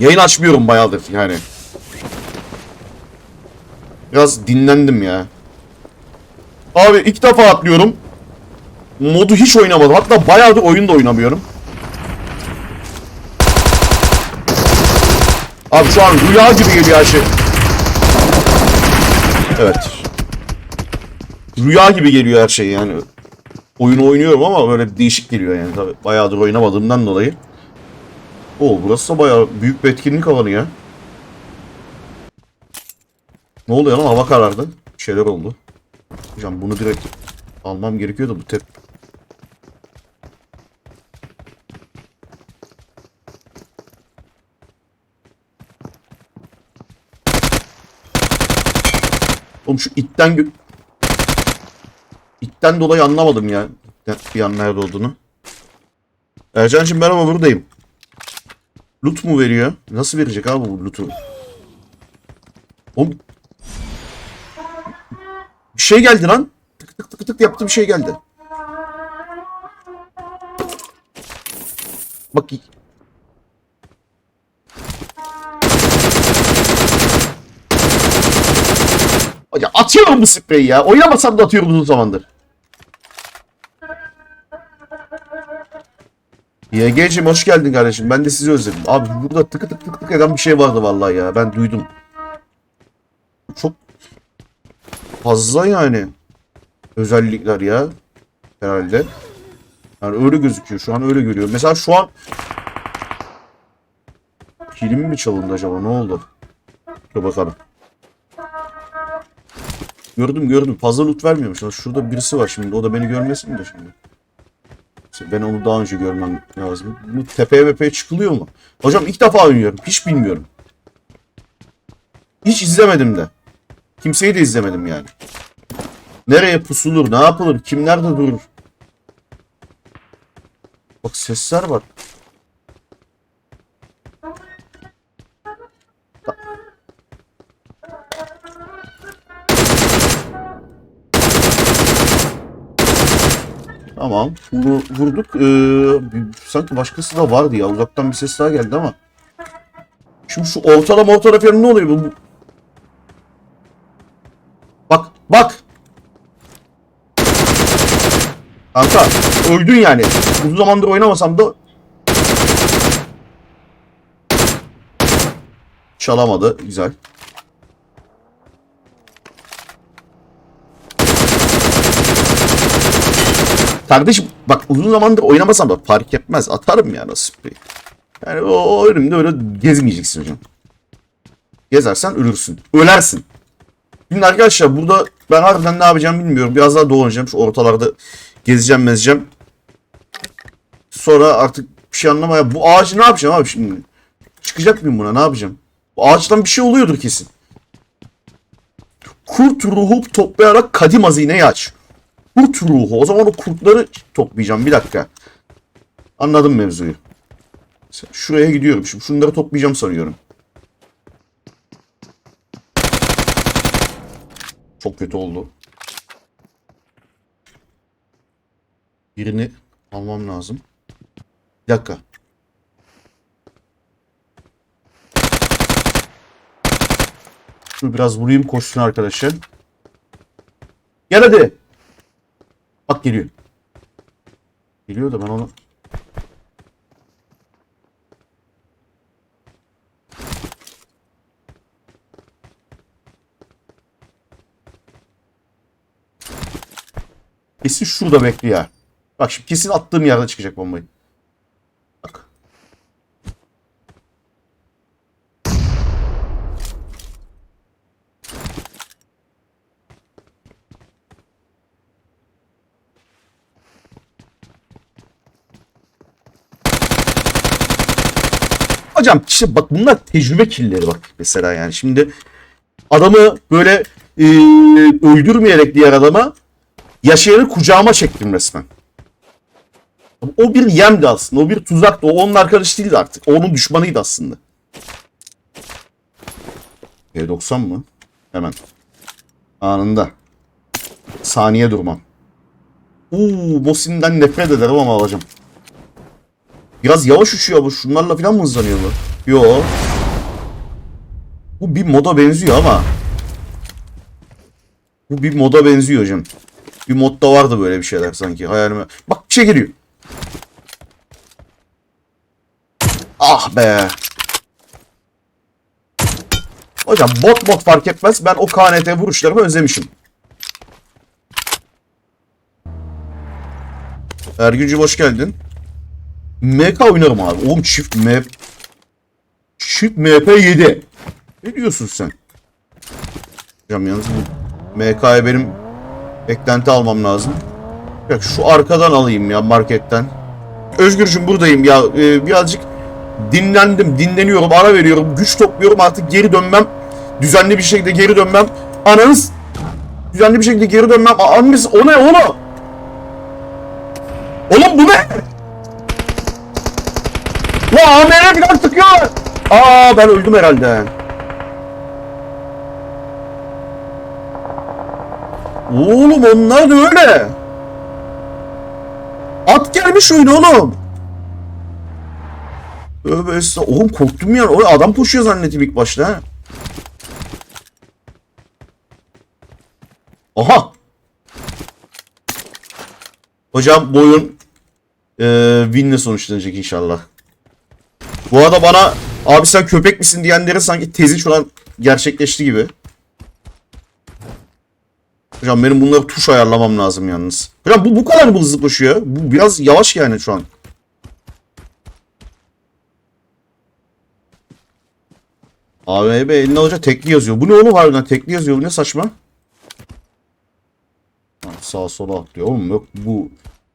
Yayın açmıyorum bayağıdır yani. Biraz dinlendim ya. Abi ilk defa atlıyorum. Modu hiç oynamadım. Hatta bayağıdır oyun da oynamıyorum. Abi şu an rüya gibi geliyor her şey. Evet. Rüya gibi geliyor her şey yani. Oyunu oynuyorum ama böyle değişik geliyor yani. Tabii bayağıdır oynamadığımdan dolayı. Oo burası da bayağı büyük bir etkinlik alanı ya. Ne oluyor lan hava karardı. Bir şeyler oldu. Hocam bunu direkt almam gerekiyordu bu tep. Oğlum şu itten İtten dolayı anlamadım ya. Bir an nerede olduğunu. Ercan'cığım merhaba buradayım. Loot mu veriyor? Nasıl verecek abi bu loot'u? Oğlum... Bir şey geldi lan. Tık tık tık tık yaptı bir şey geldi. Bak. Ya atıyorum bu spreyi ya. Oynamasam da atıyorum uzun zamandır. YG'cim hoş geldin kardeşim. Ben de sizi özledim. Abi burada tıkı tık tık tık eden bir şey vardı vallahi ya. Ben duydum. Çok fazla yani. Özellikler ya. Herhalde. Yani öyle gözüküyor. Şu an öyle görüyor. Mesela şu an Pilim mi çalındı acaba? Ne oldu? Dur bakalım. Gördüm gördüm. Fazla loot vermiyormuş. Şurada birisi var şimdi. O da beni görmesin de şimdi. Ben onu daha önce görmem lazım. Bu tepeye çıkılıyor mu? Hocam ilk defa oynuyorum. Hiç bilmiyorum. Hiç izlemedim de. Kimseyi de izlemedim yani. Nereye pusulur, ne yapılır, kim nerede durur? Bak sesler var. Tamam. Bunu vurduk. Ee, sanki başkası da vardı ya. Uzaktan bir ses daha geldi ama. Şimdi şu ortalama ortalama falan ne oluyor? Bu- Bak bak. Kanka öldün yani. Uzun zamandır oynamasam da çalamadı. Güzel. Kardeşim bak uzun zamandır oynamasam da fark etmez. Atarım ya nasıl bir. Yani o, o önümde öyle gezmeyeceksin hocam. Gezersen ölürsün. Ölersin. Şimdi arkadaşlar burada ben harbiden ne yapacağım bilmiyorum. Biraz daha dolanacağım. Şu ortalarda gezeceğim mezeceğim. Sonra artık bir şey anlamaya. Bu ağacı ne yapacağım abi şimdi? Çıkacak mıyım buna ne yapacağım? Bu ağaçtan bir şey oluyordur kesin. Kurt ruhu toplayarak kadim hazineyi aç. Kurt ruhu. O zaman o kurtları toplayacağım. Bir dakika. Anladım mevzuyu. Şuraya gidiyorum. Şimdi şunları toplayacağım sanıyorum. Çok kötü oldu. Birini almam lazım. Bir dakika. Şunu biraz vurayım koşsun arkadaşlar. Gel hadi. Bak geliyor. Geliyor da ben onu... Kesin şurada bekliyor. Bak şimdi kesin attığım yerde çıkacak bombayı. Hocam işte bak bunlar tecrübe killeri bak mesela yani. Şimdi adamı böyle e, öldürmeyerek diğer adama yaşayanı kucağıma çektim resmen. O bir yemdi aslında. O bir tuzaktı. O onun arkadaşı değildi artık. O onun düşmanıydı aslında. P90 mı? Hemen. Anında. Saniye durmam. Uuu Mosin'den nefret ederim ama alacağım. Biraz yavaş uçuyor bu. Şunlarla falan mı hızlanıyor bu? Yo. Bu bir moda benziyor ama. Bu bir moda benziyor hocam. Bir modda vardı böyle bir şeyler sanki hayalime. Bak bir şey geliyor. Ah be. Hocam bot bot fark etmez. Ben o KNT vuruşlarımı özlemişim. Ergüncü hoş geldin. MK oynarım abi. Oğlum çift MP. Çift MP 7. Ne diyorsun sen? Hocam yalnız bu MK'ya benim eklenti almam lazım. Bak şu arkadan alayım ya marketten. Özgürcüm buradayım ya. Ee, birazcık dinlendim, dinleniyorum, ara veriyorum, güç topluyorum. Artık geri dönmem. Düzenli bir şekilde geri dönmem. Ananız düzenli bir şekilde geri dönmem. Ananız o ne oğlum? Oğlum bu ne? La AMR falan sıkıyor. Aa ben öldüm herhalde. Oğlum onlar da öyle. At gelmiş oyuna oğlum. Tövbe estağfurullah. Oğlum korktum ya. O adam koşuyor zannettim ilk başta. ha. Aha. Hocam bu oyun eee winle sonuçlanacak inşallah. Bu arada bana abi sen köpek misin diyenlere sanki tezi şu an gerçekleşti gibi. Hocam benim bunları tuş ayarlamam lazım yalnız. Hocam bu bu kadar mı hızlı koşuyor? Bu biraz yavaş yani şu an. AVB elinde alacak tekli yazıyor. Bu ne oğlum harbiden tekli yazıyor. Bu ne saçma? Ha, Sağa sola atlıyor. Oğlum yok bu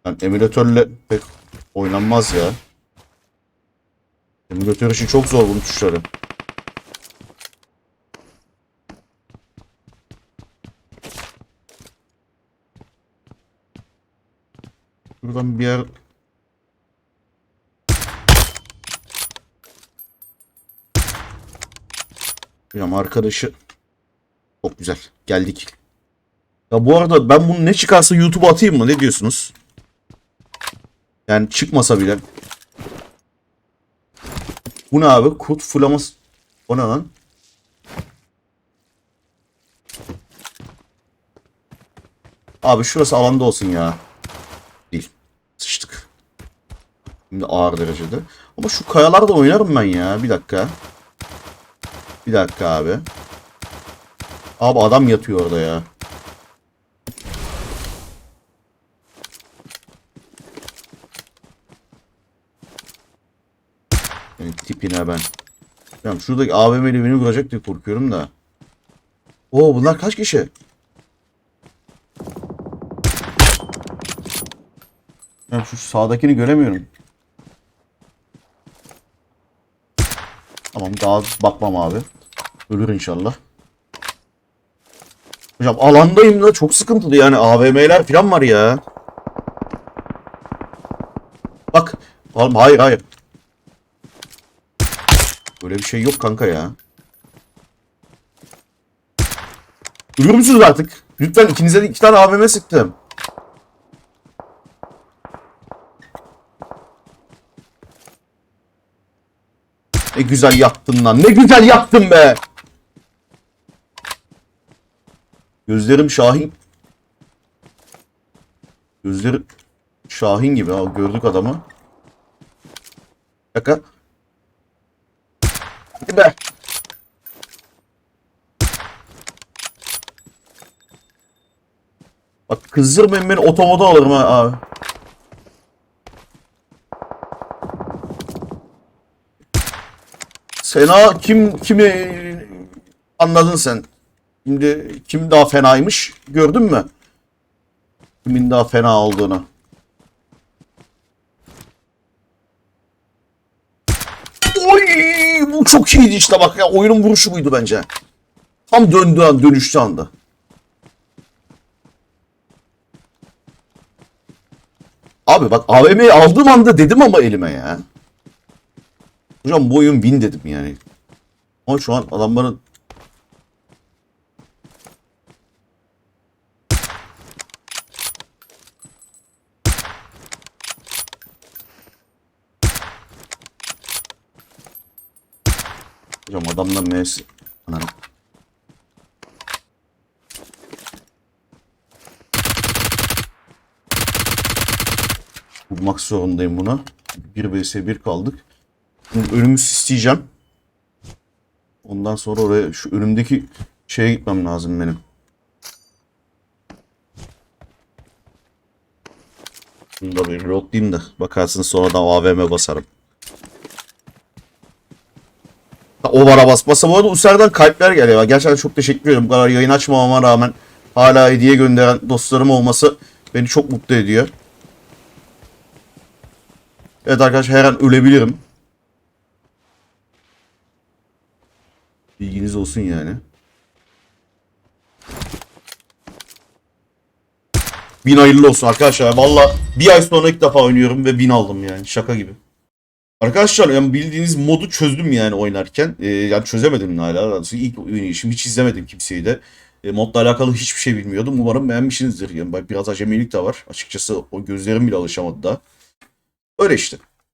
yani emülatörle pek oynanmaz ya. Emülatör için çok zor bunun tuşları. Buradan bir yer Hocam arkadaşı çok güzel. Geldik. Ya bu arada ben bunu ne çıkarsa YouTube'a atayım mı? Ne diyorsunuz? Yani çıkmasa bile. Bu ne abi? Kurt flamas. O ne lan? Abi şurası alanda olsun ya. Değil. Sıçtık. Şimdi ağır derecede. Ama şu kayalarda oynarım ben ya. Bir dakika. Bir dakika abi. Abi adam yatıyor orada ya. Yani ben. Tamam şuradaki AVM'li beni vuracak diye korkuyorum da. Oo bunlar kaç kişi? Ben şu sağdakini göremiyorum. Tamam daha bakmam abi. Ölür inşallah. Hocam alandayım da çok sıkıntılı yani AVM'ler falan var ya. Bak. Hayır hayır. Böyle bir şey yok kanka ya. Ölür müsünüz artık? Lütfen ikinize de iki tane AVM sıktım. Ne güzel yattın lan. Ne güzel yattın be. Gözlerim Şahin. Gözlerim Şahin gibi. Gördük adamı. Dakika. Be. Bak kızdırmayın beni otomoda alırım ha abi. Sena kim kimi anladın sen. Şimdi kim daha fenaymış gördün mü? Kimin daha fena olduğunu. Oy bu çok iyiydi işte bak ya oyunun vuruşu buydu bence. Tam döndüğü an dönüştü anda. Abi bak AVM'yi aldığım anda dedim ama elime ya. Hocam bu oyun win dedim yani. Ama şu an adam bana Hocam adamla MS Anam. Bulmak zorundayım buna. 1 vs 1 kaldık. Şimdi önümü isteyeceğim. Ondan sonra oraya şu önümdeki şeye gitmem lazım benim. Bunu da bir reloadlayayım da bakarsınız sonradan AVM basarım. Ha, O vara basmasa bu arada User'den kalpler geliyor. Gerçekten çok teşekkür ederim. Bu kadar yayın açmamama rağmen hala hediye gönderen dostlarım olması beni çok mutlu ediyor. Evet arkadaşlar her an ölebilirim. Bilginiz olsun yani. Bin hayırlı olsun arkadaşlar. Valla bir ay sonra ilk defa oynuyorum ve bin aldım yani. Şaka gibi. Arkadaşlar yani bildiğiniz modu çözdüm yani oynarken. Ee, yani çözemedim hala. İlk oynayışım hiç izlemedim kimseyi de. E, modla alakalı hiçbir şey bilmiyordum. Umarım beğenmişsinizdir. Yani biraz acemilik de var. Açıkçası o gözlerim bile alışamadı da. Öyle işte.